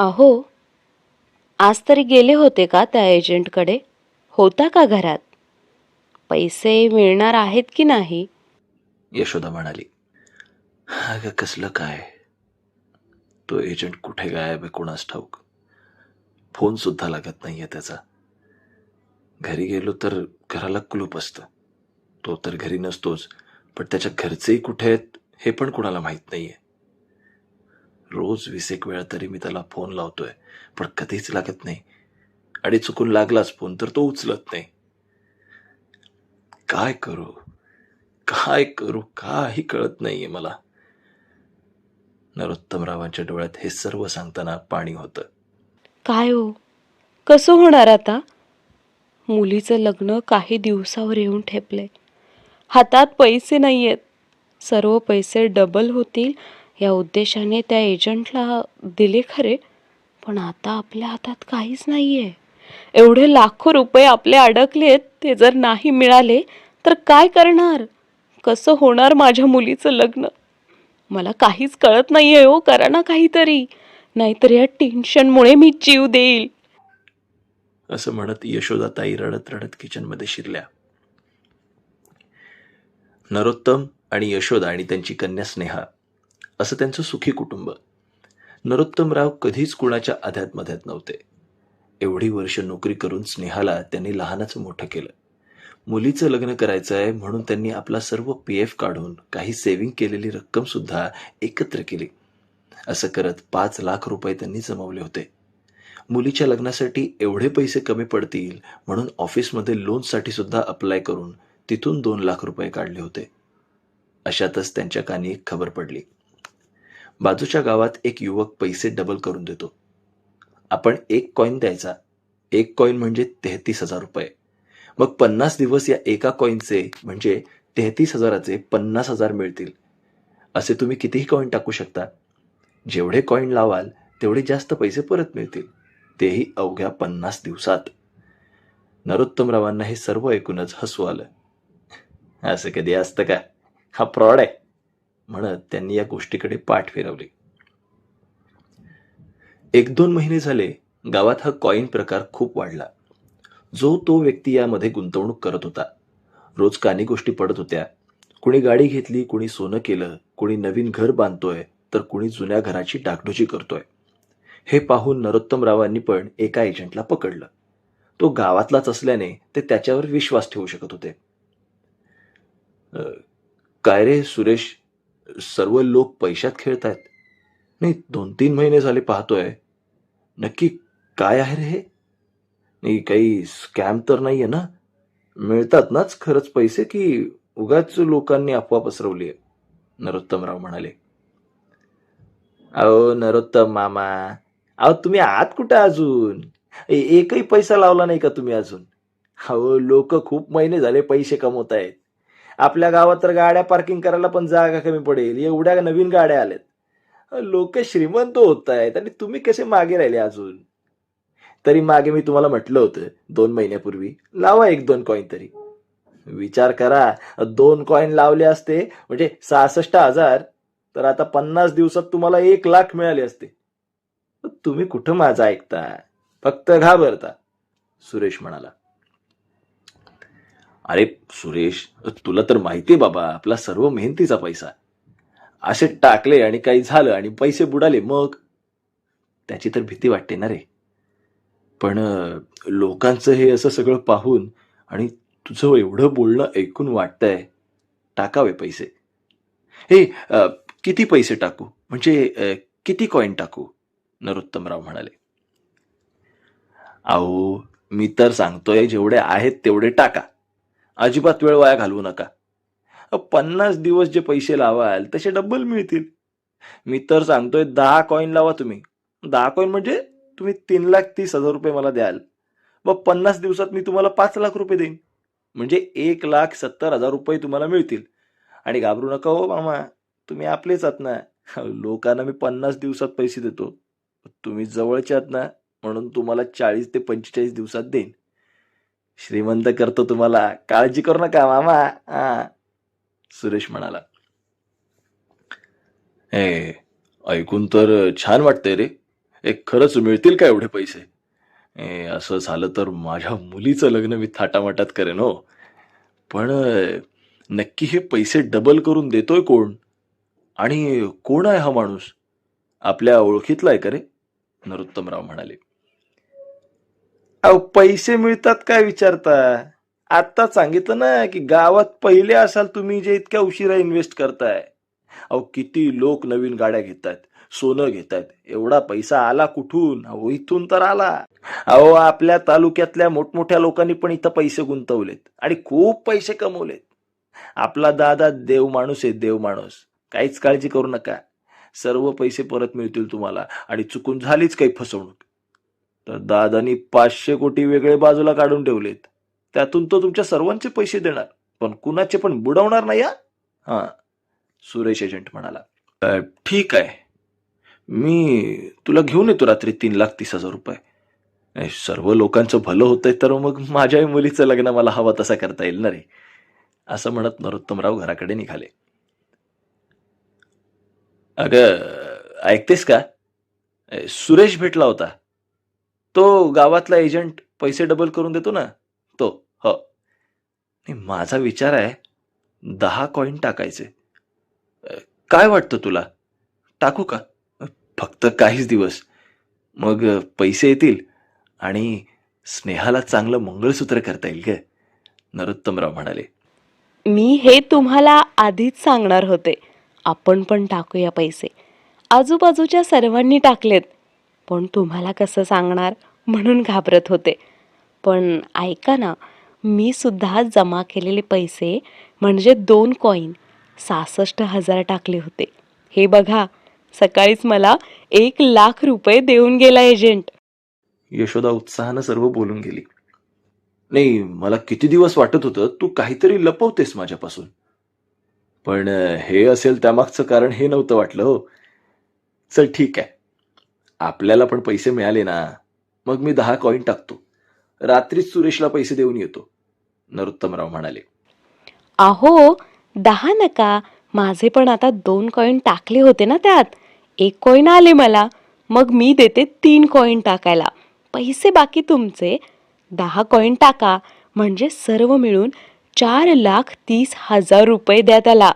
अहो आज तरी गेले होते का त्या एजंटकडे? होता का घरात? पैसे मिळणार आहेत की नाही? यशोदा म्हणाली अगं कसलं काय? तो एजंट कुठे गायब आहे कोणास ठाऊक? फोन सुद्धा लागत नाहीये त्याचा. घरी गेलो तर घराला कुलूप असतं. तो तर घरी नसतोच पण त्याच्या घरचेही कुठे आहेत हे पण कुणाला माहीत नाहीये. रोज वीस एक वेळा तरी मी त्याला फोन लावतोय. पण कधीच लागत नाही. आणि चुकून लागलाच फोन तर तो उचलत नाही. काय करू? काय करू? काही कळत नाहीये मला. नरोत्तमरावांच्या डोळ्यात हे सर्व सांगताना पाणी होतं. काय हो? कसं होणार आता? मुलीचं लग्न काही दिवसावर येऊन ठेपले हातात पैसे नाही आहेत सर्व पैसे डबल होतील या उद्देशाने त्या एजंटला दिले खरे पण आता आपल्या हातात काहीच नाही आहे एवढे लाखो रुपये आपले अडकलेत ते जर नाही मिळाले तर काय करणार? कसं होणार माझ्या मुलीचं लग्न? मला काहीच कळत नाही आहे हो करा ना काहीतरी. नाहीतर या टेन्शनमुळे मी जीव देईल. असं म्हणत यशोदाताई रडत रडत किचनमध्ये शिरल्या. नरोत्तम आणि यशोदा आणि त्यांची कन्या स्नेहा असं त्यांचं सुखी कुटुंब. नरोत्तमराव कधीच कुणाच्या आध्यात मध्यात नव्हते. एवढी वर्ष नोकरी करून स्नेहाला त्यांनी लहानाचं मोठं केलं. मुलीचं लग्न करायचं आहे म्हणून त्यांनी आपला सर्व पी एफ काढून काही सेव्हिंग केलेली रक्कम सुद्धा एकत्र केली. असं करत पाच लाख रुपये त्यांनी जमवले होते. मुलीच्या लग्नासाठी एवढे पैसे कमी पडतील म्हणून ऑफिसमध्ये लोनसाठी सुद्धा अप्लाय करून तिथून दोन लाख रुपये काढले होते. अशातच त्यांच्या कानी एक खबर पडली. बाजूच्या गावात एक युवक पैसे डबल करून देतो. आपण एक कॉईन द्यायचा. एक कॉईन म्हणजे तेहतीस हजार रुपये. मग पन्नास दिवस या एका कॉईनचे म्हणजे तेहतीस हजाराचे पन्नास हजार मिळतील. असे तुम्ही कितीही कॉईन टाकू शकता. जेवढे कॉईन लावाल तेवढे जास्त पैसे परत मिळतील. तेही अवघ्या पन्नास दिवसात. नरोत्तमरावांना हे सर्व ऐकूनच हसू आलं. असं कधी असतं का? हा फ्रॉड आहे. म्हणत त्यांनी या गोष्टीकडे पाठ फिरवली. एक दोन महिने झाले गावात हा कॉईन प्रकार खूप वाढला. जो तो व्यक्ती यामध्ये गुंतवणूक करत होता. रोज कानी गोष्टी पडत होत्या. कुणी गाडी घेतली कुणी सोनं केलं कुणी नवीन घर बांधतोय तर कुणी जुन्या घराची डागडुजी करतोय. हे पाहून नरोत्तमरावांनी पण एका एजंटला पकडलं. तो गावातलाच असल्याने ते त्याच्यावर विश्वास ठेवू शकत होते. काय रे सुरेश? सर्व लोक पैशात खेळतायत. नाही दोन तीन महिने झाले पाहतोय. नक्की काय आहे रे हे? नाही काही स्कॅम तर नाहीये ना? मिळतात नाच खरंच पैसे की उगाच लोकांनी अफवा पसरवली आहे? नरोत्तमराव म्हणाले. अहो नरोत्तम मामा. अहो तुम्ही आत कुठं अजून? एकही पैसा लावला नाही का तुम्ही अजून? अहो लोक खूप महिने झाले पैसे कमवत आहेत आपल्या गावात तर गाड्या पार्किंग करायला पण जागा कमी पडेल. एवढ्या नवीन गाड्या आल्यात. लोक श्रीमंत होत आहेत आणि तुम्ही कसे मागे राहिले अजून? तरी मागे मी तुम्हाला म्हटलं होतं दोन महिन्यापूर्वी. लावा एक दोन कॉईन तरी. विचार करा. दोन कॉईन लावले असते म्हणजे सहासष्ट हजार तर आता पन्नास दिवसात तुम्हाला एक लाख मिळाले असते. तुम्ही कुठं माझा ऐकता? फक्त घाबरता सुरेश म्हणाला. अरे सुरेश तुला तर माहितीये बाबा आपला सर्व मेहनतीचा पैसा. असे टाकले आणि काही झालं आणि पैसे बुडाले मग? त्याची तर भीती वाटते ना रे. पण लोकांचं हे असं सगळं पाहून आणि तुझं एवढं बोलणं ऐकून वाटतंय टाकावे पैसे. हे किती पैसे टाकू? म्हणजे किती कॉईन टाकू? नरोत्तमराव म्हणाले. अहो मी तर सांगतोय जेवढे आहेत तेवढे टाका. अजिबात वेळ वाया घालवू नका. पन्नास दिवस जे पैसे लावाल तसे डबल मिळतील. मी तर सांगतोय दहा कॉईन लावा तुम्ही. दहा कॉईन म्हणजे तुम्ही तीन लाख तीस हजार रुपये मला द्याल. मग पन्नास दिवसात मी तुम्हाला पाच लाख रुपये देईन. म्हणजे एक लाख सत्तर हजार रुपये तुम्हाला मिळतील. आणि घाबरू नका हो मामा तुम्ही आपलेच आहात ना. लोकांना मी पन्नास दिवसात पैसे देतो. तुम्ही जवळचे आहात ना म्हणून तुम्हाला चाळीस ते पंचेचाळीस दिवसात देईन. श्रीमंत करतो तुम्हाला. काळजी करू नका मामा. हा. सुरेश म्हणाला. ए ऐकून तर छान वाटतंय रे. एक खरंच मिळतील का एवढे पैसे? ए, असं झालं तर माझ्या मुलीचं लग्न मी थाटामाटात करेन हो. पण नक्की हे पैसे डबल करून देतोय कोण? आणि कोण आहे हा माणूस? आपल्या ओळखीतला आहे का रे? नरोत्तमराव म्हणाले. अहो पैसे मिळतात काय विचारता? आता सांगितलं ना की गावात पहिले असाल तुम्ही जे इतक्या उशिरा इन्व्हेस्ट करताय. अहो किती लोक नवीन गाड्या घेतात सोनं घेतात एवढा पैसा आला कुठून? अहो इथून तर आला. अहो आपल्या तालुक्यातल्या मोठमोठ्या लोकांनी पण इथं पैसे गुंतवलेत आणि खूप पैसे कमवलेत. आपला दादा देव माणूस आहे देव माणूस. काहीच काळजी करू नका. सर्व पैसे परत मिळतील तुम्हाला आणि चुकून झालीच काही फसवणूक. तर दादानी पाचशे कोटी वेगळे बाजूला काढून ठेवलेत. त्यातून तो तुमच्या सर्वांचे पैसे देणार. पण कुणाचे पण बुडवणार नाही हा? हा. सुरेश एजंट म्हणाला. ठीक आहे. मी तुला घेऊन येतो रात्री तीन लाख तीस हजार रुपये. सर्व लोकांचं भलं होतंय तर मग माझ्याही मुलीचं लग्न मला हवं तसा करता येईल ना रे? असं म्हणत नरोत्तमराव घराकडे निघाले. अगं ऐकतेस का? सुरेश भेटला होता. तो गावातला एजंट पैसे डबल करून देतो ना तो हो. नाही, माझा विचार आहे दहा कॉईन टाकायचे. काय वाटतं तुला? टाकू का? फक्त काहीच दिवस. मग पैसे येतील आणि स्नेहाला चांगलं मंगळसूत्र करता येईल ग नरोत्तमराव म्हणाले. मी हे तुम्हाला आधीच सांगणार होते. आपण पण टाकूया पैसे. आजूबाजूच्या सर्वांनी टाकलेत. पण तुम्हाला कसं सांगणार म्हणून घाबरत होते. पण ऐका ना मी सुद्धा जमा केलेले पैसे म्हणजे दोन कॉईन सहासष्ट हजार टाकले होते. हे बघा सकाळीच मला एक लाख रुपये देऊन गेला एजंट यशोदा उत्साहानं सर्व बोलून गेली. नाही मला किती दिवस वाटत होतं तू काहीतरी लपवतेस माझ्यापासून. पण हे असेल त्यामागचं कारण हे नव्हतं वाटलं हो. चल ठीक आहे. आपल्याला पण पैसे मिळाले ना मग मी दहा कॉईन टाकतो. रात्रीच सुरेशला पैसे देऊन येतो नरोत्तमराव म्हणाले. अहो दहा नका. माझे पण आता दोन कॉईन टाकले होते ना त्यात. एक कॉईन आले मला मग मी देते तीन कॉईन टाकायला. पैसे बाकी तुमचे. दहा कॉईन टाका. म्हणजे सर्व मिळून चार लाख तीस हजार रुपये द्या त्याला.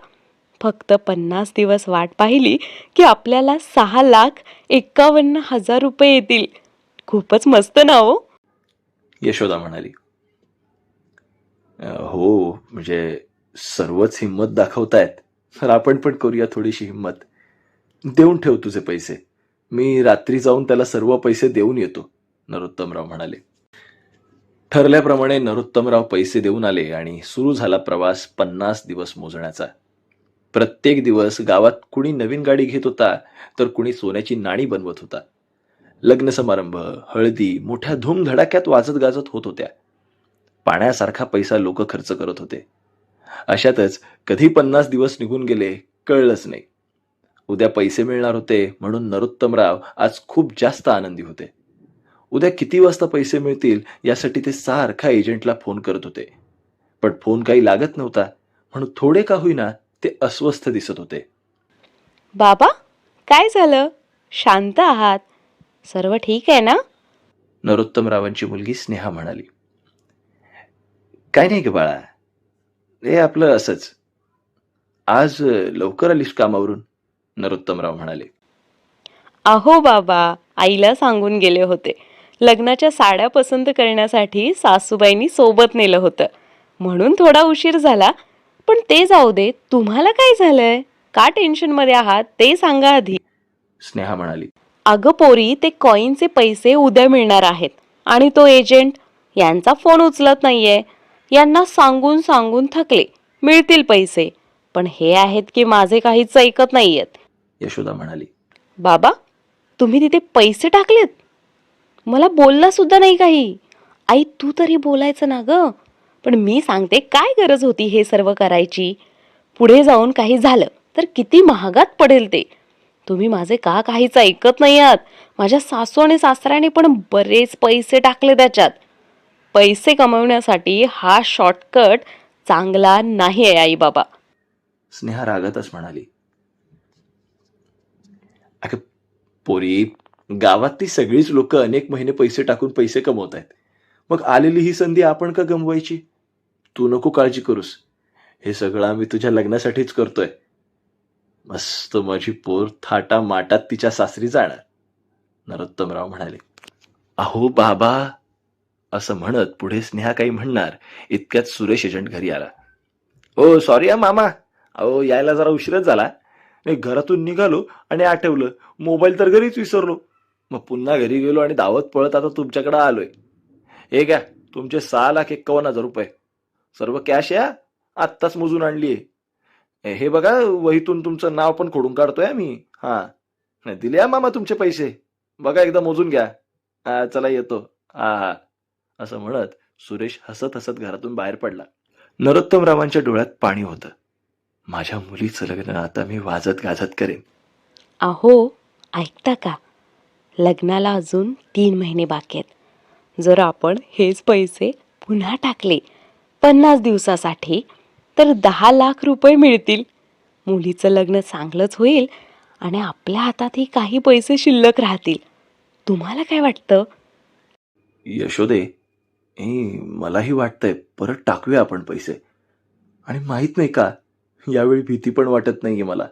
फक्त पन्नास दिवस वाट पाहिली की आपल्याला सहा लाख एक्कावन्न हजार रुपये येतील. खूपच मस्त ना हो? यशोदा म्हणाली. हो म्हणजे सर्वच हिंमत दाखवतायत. तर आपण पण करूया थोडीशी हिंमत. देऊन ठेव तुझे पैसे. मी रात्री जाऊन त्याला सर्व पैसे देऊन येतो नरोत्तमराव म्हणाले. ठरल्याप्रमाणे नरोत्तमराव पैसे देऊन आले आणि सुरू झाला प्रवास पन्नास दिवस मोजण्याचा. प्रत्येक दिवस गावात कुणी नवीन गाडी घेत होता तर कुणी सोन्याची नाणी बनवत होता. लग्न समारंभ हळदी मोठ्या धूमधडाक्यात वाजत गाजत होत होत्या. पाण्यासारखा पैसा लोक खर्च करत होते. अशातच कधी पन्नास दिवस निघून गेले कळलंच नाही. उद्या पैसे मिळणार होते म्हणून नरोत्तमराव आज खूप जास्त आनंदी होते. उद्या किती वाजता पैसे मिळतील यासाठी ते सारखा एजंटला फोन करत होते. पण फोन काही लागत नव्हता म्हणून थोडे का होईना ते अस्वस्थ दिसत होते. बाबा काय झालं? शांत आहात. सर्व ठीक आहे ना? नरोत्तमरावांची मुलगी स्नेहा म्हणाली. काय नाही ग बाळा. हे आपलं असंच. आज लवकर आलीस कामावरून? नरोत्तमराव म्हणाले. अहो बाबा आईला सांगून गेले होते. लग्नाच्या साड्या पसंत करण्यासाठी सासूबाईंनी सोबत नेलं होतं. म्हणून थोडा उशीर झाला. पण ते जाऊ दे तुम्हाला काय झालंय? का टेन्शनमध्ये आहात? ते सांगा आधी. स्नेहा म्हणाली. अगं पोरी ते कॉईनचे पैसे उद्या मिळणार आहेत. आणि तो एजंट यांचा फोन उचलत नाहीये. यांना सांगून सांगून थकले. मिळतील पैसे. पण हे आहेत की माझे काहीच ऐकत नाहीयेत. यशोदा म्हणाली. बाबा तुम्ही तिथे पैसे टाकलेत? मला बोलला सुद्धा नाही काही. आई तू तरी बोलायचं ना ग. पण मी सांगते काय गरज होती हे सर्व करायची? पुढे जाऊन काही झालं तर किती महागात पडेल ते? तुम्ही माझे का काहीच ऐकत नाही आहात? माझ्या सासू आणि सासऱ्याने पण बरेच पैसे टाकले त्याच्यात. पैसे कमवण्यासाठी हा शॉर्टकट चांगला नाही आहे आई बाबा स्नेहा रागतच म्हणाली अगं पोरी गावातली सगळीच लोक अनेक महिने पैसे टाकून पैसे कमवत आहेत मग आलेली ही संधी आपण का गमवायची? तू नको काळजी करूस. हे सगळं आम्ही तुझ्या लग्नासाठीच करतोय. मस्त माझी पोर थाटा माटात तिच्या सासरी जाणार. नरोत्तमराव म्हणाले. अहो बाबा असं म्हणत पुढे स्नेहा काही म्हणणार. इतक्यात सुरेश एजंट घरी आला. ओ सॉरी हा मामा. अहो यायला जरा उशीरच झाला. मी घरातून निघालो आणि आठवलं. मोबाईल तर घरीच विसरलो. मग पुन्हा घरी गेलो आणि दावत पळत आता तुमच्याकडे आलोय. हे घ्या तुमचे सहा लाख एक्कावन्न हजार रुपये. सर्व कॅश या आत्ताच मोजून आणलीये हे बघा वहीतून तुमचं नाव पण खोडून काढतोय मी हा. नाही, दिले या मामा तुमचे पैसे. बघा एकदा मोजून घ्या. चला येतो. हा हा. असं म्हणत सुरेश हसत हसत घरातून बाहेर पडला. नरोत्तमरावांच्या डोळ्यात पाणी होतं. माझ्या मुलीचं लग्न आता मी वाजत गाजत करेन. अहो ऐकता का? लग्नाला अजून तीन महिने बाकी आहेत. जर आपण हेच पैसे पुन्हा टाकले पन्नास दिवसासाठी तर दहा लाख रुपये मिळतील. मुलीचं लग्न चांगलंच होईल आणि आपल्या हातातही काही पैसे शिल्लक राहतील. तुम्हाला काय वाटतं? यशोदे ए मलाही वाटतंय परत टाकूया आपण पैसे. आणि माहीत नाही का यावेळी भीती पण वाटत नाहीये मला.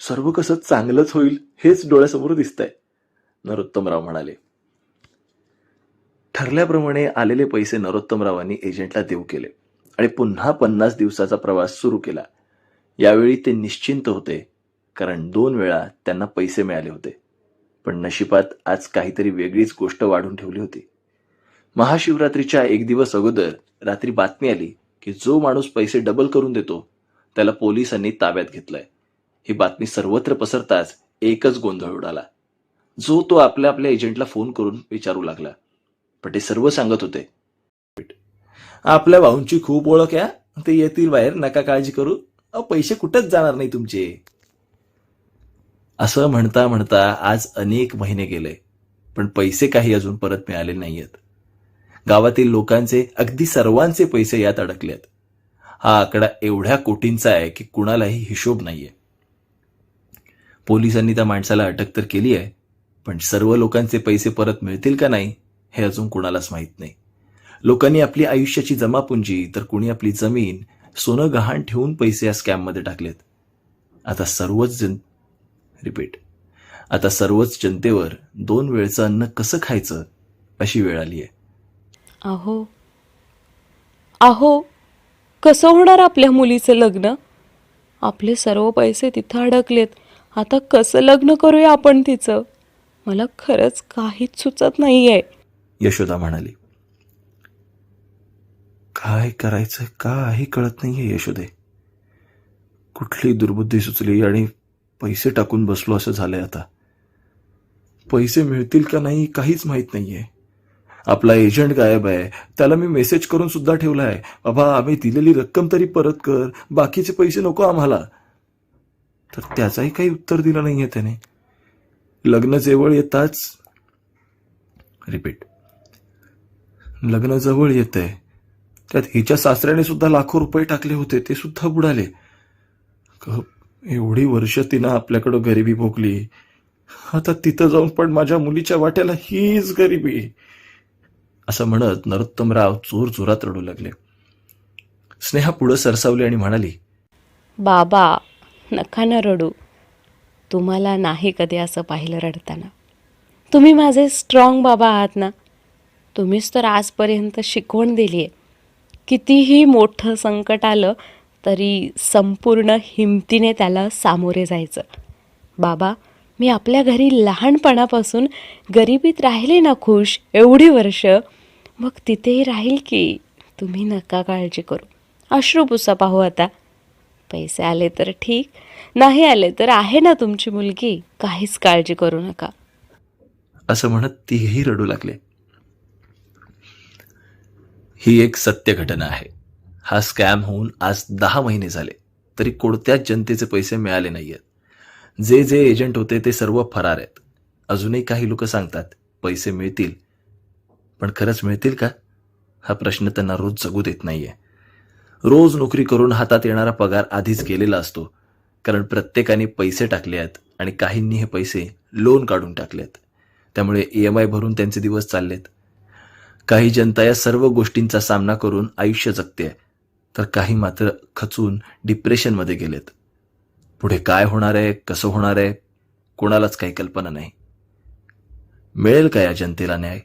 सर्व कसं चांगलंच होईल हेच डोळ्यासमोर दिसतंय नरोत्तमराव म्हणाले. ठरल्याप्रमाणे आलेले पैसे नरोत्तमरावांनी एजंटला देऊ केले. आणि पुन्हा पन्नास दिवसाचा प्रवास सुरू केला. यावेळी ते निश्चिंत होते कारण दोन वेळा त्यांना पैसे मिळाले होते. पण नशिबात आज काहीतरी वेगळीच गोष्ट वाढून ठेवली होती. महाशिवरात्रीच्या एक दिवस अगोदर रात्री बातमी आली की जो माणूस पैसे डबल करून देतो त्याला पोलिसांनी ताब्यात घेतलंय. ही बातमी सर्वत्र पसरताच एकच गोंधळ उडाला. जो तो आपल्या आपल्या एजंटला फोन करून विचारू लागला. पण ते सर्व सांगत होते आपल्या भाऊंची खूप ओळख आहे. ते येतील बाहेर नका काळजी करू. पैसे कुठंच जाणार नाही तुमचे. असं म्हणता म्हणता आज अनेक महिने गेले पण पैसे काही अजून परत मिळाले नाहीयेत. गावातील लोकांचे अगदी सर्वांचे पैसे यात अडकलेत. हा आकडा एवढ्या कोटींचा आहे की कुणालाही हिशोब नाहीये. पोलिसांनी त्या माणसाला अटक तर केली आहे पण सर्व लोकांचे पैसे परत मिळतील का नाही हे अजून कुणालाच माहीत नाही. लोकांनी आपली आयुष्याची जमापुंजी तर कुणी आपली जमीन सोनं गहाण ठेवून पैसे या स्कॅममध्ये टाकलेत. आता सर्वच जन रिपीट आता सर्वच जनतेवर दोन वेळचं अन्न कसं खायचं अशी वेळ आली आहे अहो अहो कसं होणार आपल्या मुलीचं लग्न? आपले सर्व पैसे तिथं अडकलेत. आता कसं लग्न करूया आपण तिचं? मला खरंच काहीच सुचत नाही आहे यशोदा म्हणाली. काय करायचं काही कळत नाहीये यशोदे. कुठली दुर्बुद्धी सुचली आणि पैसे टाकून बसलो असं झालंय आता. पैसे मिळतील का नाही काहीच माहीत नाहीये. आपला एजंट गायब आहे. त्याला मी मेसेज करून सुद्धा ठेवला आहे बाबा आम्ही दिलेली रक्कम तरी परत कर. बाकीचे पैसे नको आम्हाला. तर त्याचाही काही उत्तर दिलं नाहीये त्याने. लग्न जवळ येताच रिपीट लग्न जवळ येत आहे त्यात हिच्या सासऱ्याने सुद्धा लाखो रुपये टाकले होते ते सुद्धा बुडाले. एवढी वर्ष तिनं आपल्याकडं गरिबी भोगली. आता तिथं जाऊन पण माझ्या मुलीच्या वाट्याला हीच गरिबी. असं म्हणत नरोत्तमराव चोर जोरात रडू लागले. स्नेहा पुढं सरसावली आणि म्हणाली बाबा नका ना रडू. तुम्हाला नाही कधी असं पाहिलं रडताना. तुम्ही माझे स्ट्रॉंग बाबा आहात ना. तुम्हीच तर आजपर्यंत शिकवण दिली आहे कितीही मोठं संकट आलं तरी संपूर्ण हिमतीने त्याला सामोरे जायचं. बाबा मी आपल्या घरी लहानपणापासून गरिबीत राहिले ना खुश एवढी वर्ष. मग तिथेही राहील की तुम्ही नका काळजी करू. अश्रू पुसा पाहू आता. पैसे आले तर ठीक नाही आले तर आहे ना तुमची मुलगी. काहीच काळजी करू नका. असं म्हणत तीही रडू लागले. ही एक सत्य घटना आहे. हा स्कॅम होऊन आज दहा महिने झाले तरी कोणत्याच जनतेचे पैसे मिळाले नाही आहेत जे जे एजंट होते ते सर्व फरार आहेत. अजूनही काही लोक सांगतात पैसे मिळतील. पण खरंच मिळतील का? हा प्रश्न त्यांना रोज जगू देत नाहीये. रोज नोकरी करून हातात येणारा पगार आधीच गेलेला असतो कारण प्रत्येकाने पैसे टाकले आहेत आणि काहींनी हे पैसे लोन काढून टाकलेत. त्यामुळे ई एम आय भरून त्यांचे दिवस चाललेत. काही जनता या सर्व गोष्टींचा सामना करून आयुष्य जगते तर काही मात्र खचून डिप्रेशनमध्ये गेलेत. पुढे काय होणार आहे? कसं होणार आहे? कोणालाच काही कल्पना नाही. मिळेल का या जनतेला न्याय?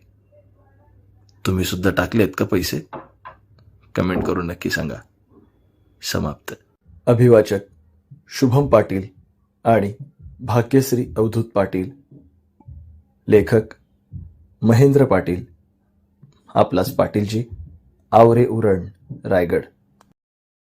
तुम्ही सुद्धा टाकलेत का पैसे? कमेंट करून नक्की सांगा. समाप्त. अभिवाचक शुभम पाटील आणि भाग्यश्री अवधूत पाटील. लेखक महेंद्र पाटील. आपलाच पाटीलजी. आवरे उरण रायगड.